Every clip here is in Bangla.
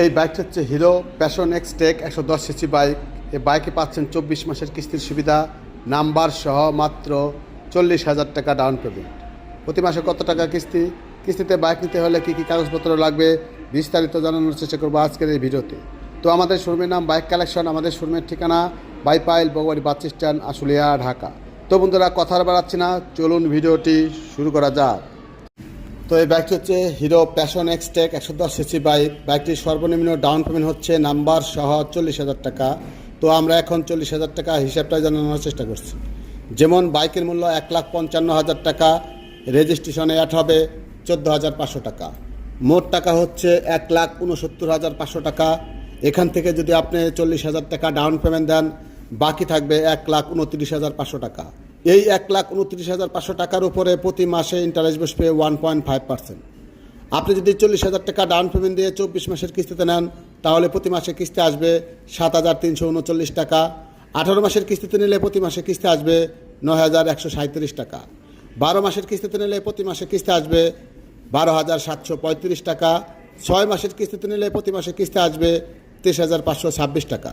এই বাইকটা হচ্ছে হিরো প্যাশন এক্স টেক একশো দশ সিসি বাইক। এই বাইকে পাচ্ছেন চব্বিশ মাসের কিস্তির সুবিধা। নাম্বার সহ মাত্র চল্লিশ হাজার টাকা ডাউন পেমেন্ট প্রতি মাসে কত টাকা কিস্তি? কিস্তিতে বাইক নিতে হলে কী কী কাগজপত্র লাগবে? বিস্তারিত জানানোর চেষ্টা করব আজকের এই ভিডিওতে। তো আমাদের শোরুমের নাম বাইক কালেকশন, আমাদের শোরুমের ঠিকানা বাইপাইল বগুয়ারি বাস স্ট্যান্ড আশুলিয়া, ঢাকা। তো বন্ধুরা কথা আর বাড়াচ্ছি না, চলুন ভিডিওটি শুরু করা যাক। তো এই বাইকটি হচ্ছে হিরো প্যাশন এক্স টেক একশো দশ সিসি বাইক বাইকটির সর্বনিম্ন ডাউন পেমেন্ট হচ্ছে নাম্বার সহ চল্লিশ হাজার টাকা। তো আমরা এখন চল্লিশ হাজার টাকা হিসাবটা জানানোর চেষ্টা করছি। যেমন বাইকের মূল্য এক লাখ পঞ্চান্ন হাজার টাকা রেজিস্ট্রেশনে অ্যাড হবে চোদ্দ হাজার পাঁচশো টাকা। মোট টাকা হচ্ছে এক লাখ উনসত্তর হাজার পাঁচশো টাকা। এখান থেকে যদি আপনি চল্লিশ হাজার টাকা ডাউন পেমেন্ট দেন, বাকি থাকবে এক লাখ উনত্রিশ হাজার পাঁচশো টাকা। এই এক লাখ উনত্রিশ হাজার পাঁচশো টাকার উপরে প্রতি মাসে ইন্টারেস্ট বসবে ওয়ান পয়েন্ট ফাইভ পার্সেন্ট আপনি যদি চল্লিশ হাজার টাকা ডাউন পেমেন্ট দিয়ে চব্বিশ মাসের কিস্তিতে নেন, তাহলে প্রতি মাসে কিস্তি আসবে সাত হাজার তিনশো উনচল্লিশ টাকা। আঠারো মাসের কিস্তিতে নিলে প্রতি মাসে কিস্তি আসবে নয় হাজার একশো সাঁত্রিশ টাকা। বারো মাসের কিস্তিতে নিলে প্রতি মাসে কিস্তি আসবে বারো হাজার সাতশো পঁয়ত্রিশ টাকা। ছয় মাসের কিস্তিতে নিলে প্রতি মাসে কিস্তি আসবে তেইশ হাজার পাঁচশো ছাব্বিশ টাকা।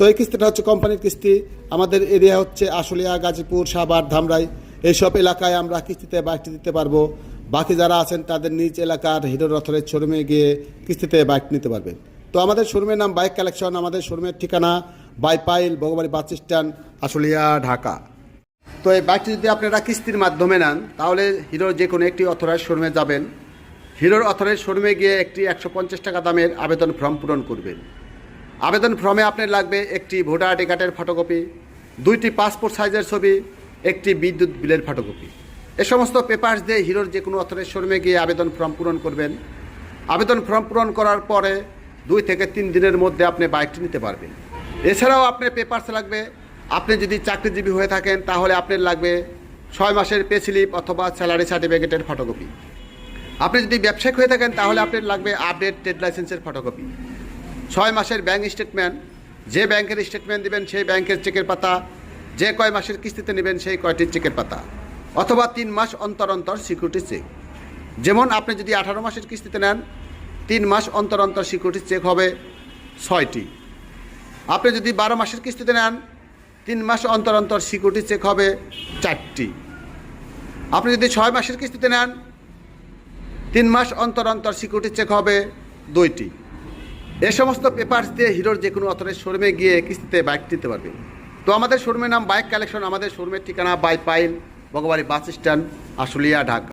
তো এই কিস্তিটা হচ্ছে কোম্পানির কিস্তি, আমাদের এরিয়া হচ্ছে আশুলিয়া, গাজীপুর, সাভার, ধামরাই। এইসব এলাকায় আমরা কিস্তিতে বাইকটি দিতে পারব। বাকি যারা আছেন, তাদের নিজ এলাকার হিরো রথরের শোরুমে গিয়ে কিস্তিতে বাইক নিতে পারবেন। তো আমাদের শোরুমের নাম বাইক কালেকশন, আমাদের শোরুমের ঠিকানা বাইপাইল বগবাড়ি বাস স্ট্যান্ড, আশুলিয়া, ঢাকা। তো এই বাইকটি যদি আপনারা কিস্তির মাধ্যমে নেন, তাহলে হিরোর যে কোনো একটি অথরাইজ শোরুমে যাবেন। হিরোর অথরাইজ শোরুমে গিয়ে একটি একশো পঞ্চাশ টাকা দামের আবেদন ফর্ম পূরণ করবেন। আবেদন ফর্মে আপনার লাগবে একটি ভোটার আইডি কার্ডের ফটোকপি, দুইটি পাসপোর্ট সাইজের ছবি, একটি বিদ্যুৎ বিলের ফটোকপি। এ সমস্ত পেপার্স দিয়ে হিরোর যে কোনো অথরের শোরুমে গিয়ে আবেদন ফর্ম পূরণ করবেন। আবেদন ফর্ম পূরণ করার পরে দুই থেকে তিন দিনের মধ্যে আপনি বাইকটি নিতে পারবেন। এছাড়াও আপনার পেপার্স লাগবে, আপনি যদি চাকরিজীবী হয়ে থাকেন তাহলে আপনার লাগবে ছয় মাসের পে স্লিপ অথবা স্যালারি সার্টিফিকেটের ফটোকপি। আপনি যদি ব্যবসায়িক হয়ে থাকেন তাহলে আপনার লাগবে আপডেট ট্রেড লাইসেন্সের ফটোকপি। ছয় মাসের ব্যাংক স্টেটমেন্ট যে ব্যাংকের স্টেটমেন্ট দিবেন সেই ব্যাংকের চেকের পাতা, যে কয় মাসের কিস্তিতে নেবেন সেই কয়টির চেকের পাতা, অথবা তিন মাস অন্তর অন্তর সিকিউরিটি চেক যেমন আপনি যদি আঠারো মাসের কিস্তিতে নেন, তিন মাস অন্তর অন্তর সিকিউরিটি চেক হবে ছয়টি। আপনি যদি বারো মাসের কিস্তিতে নেন, তিন মাস অন্তর অন্তর সিকিউরিটি চেক হবে চারটি। আপনি যদি ছয় মাসের কিস্তিতে নেন, তিন মাস অন্তর অন্তর সিকিউরিটি চেক হবে দুইটি। এ সমস্ত পেপার্স দিয়ে হিরোর যে কোনো অথরের শোরুমে গিয়ে কিস্তিতে বাইক নিতে পারবে। তো আমাদের শোরুমের নাম বাইক কালেকশন আমাদের শোরুমের ঠিকানা বাইপাইল ভগবানী বাস স্ট্যান্ড আশুলিয়া, ঢাকা।